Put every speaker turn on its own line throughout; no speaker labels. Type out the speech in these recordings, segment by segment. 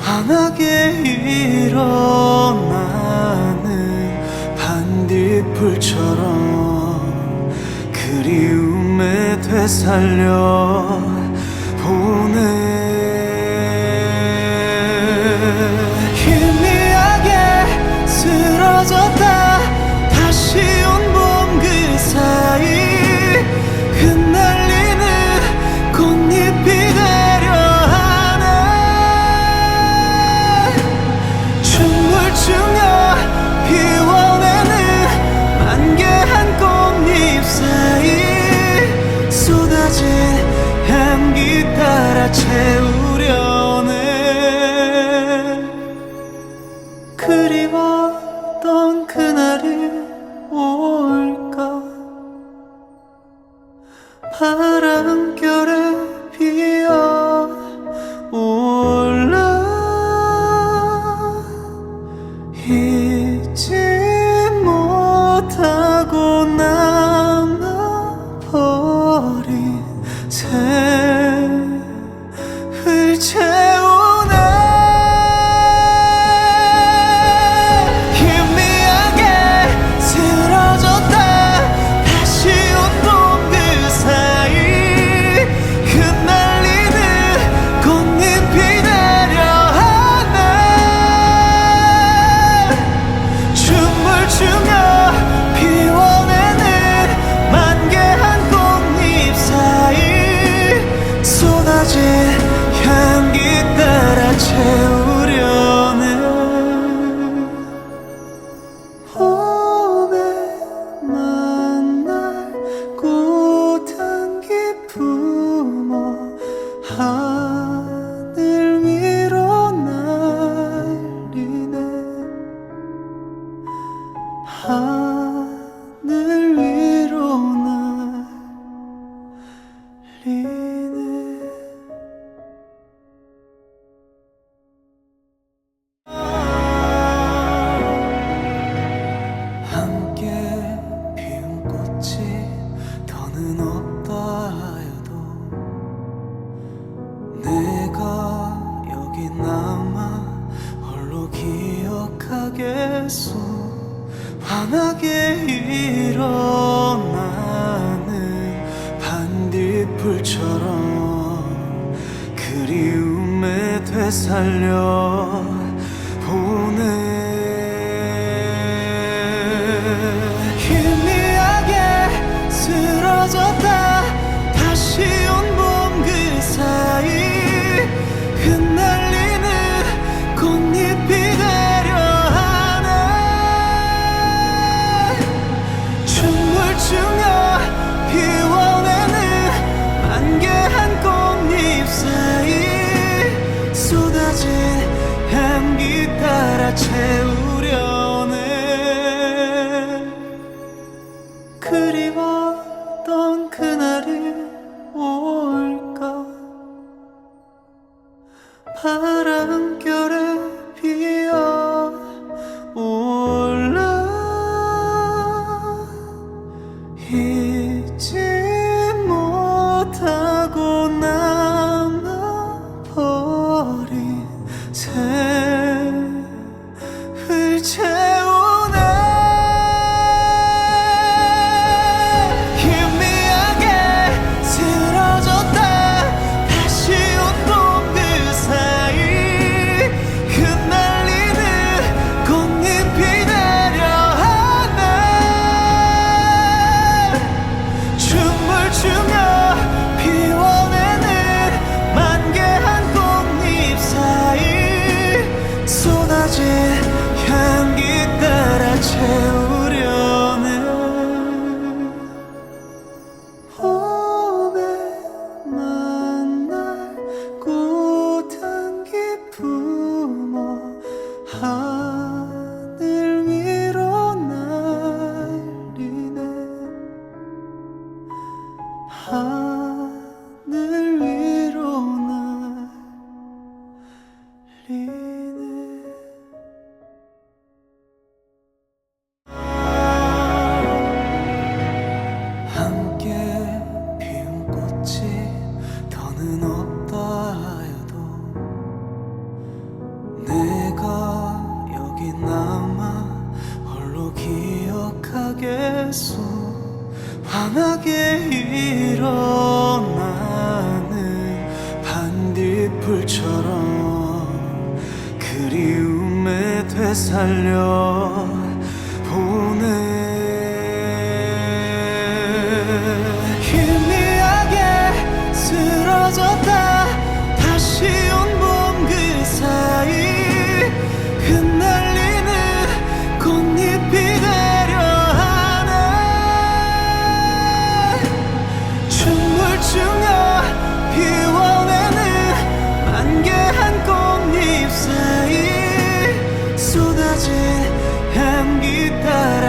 환하게 일어나는 반딧불처럼 그리움에 되살려 보는 채우 heart. 환하게 일어나는 반딧불처럼 그리움에 되살려. তারা ছেউ heart. 살려.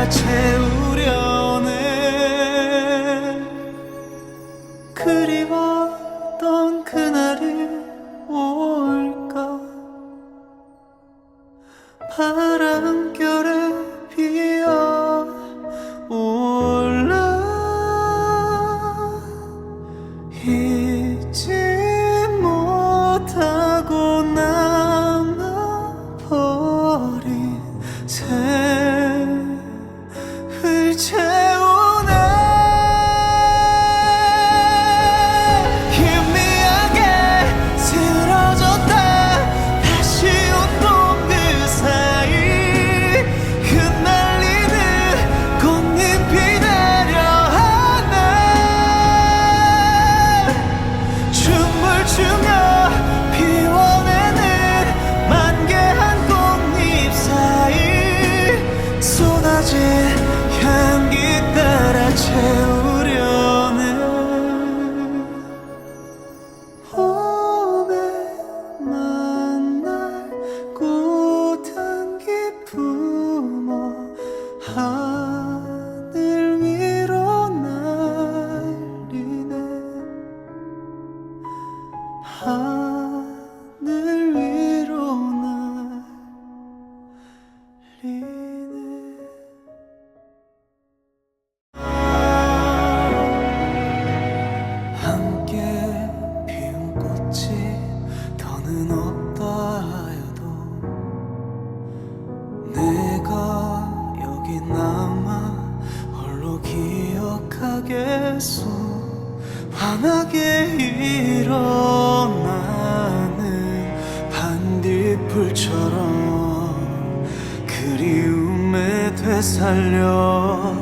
채우 불처럼 그리움에 되살려.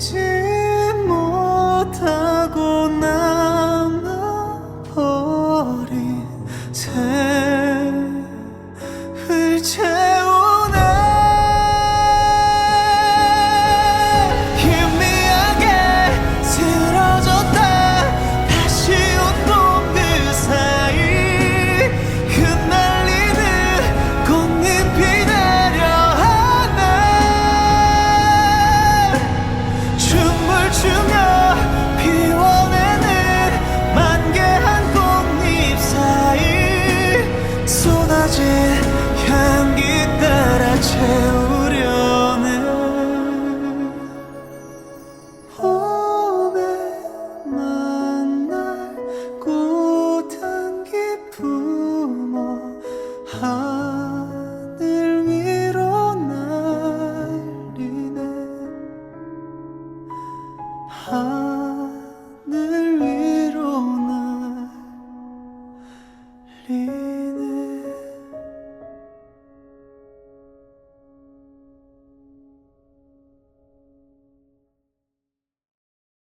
to 향기 따라 채우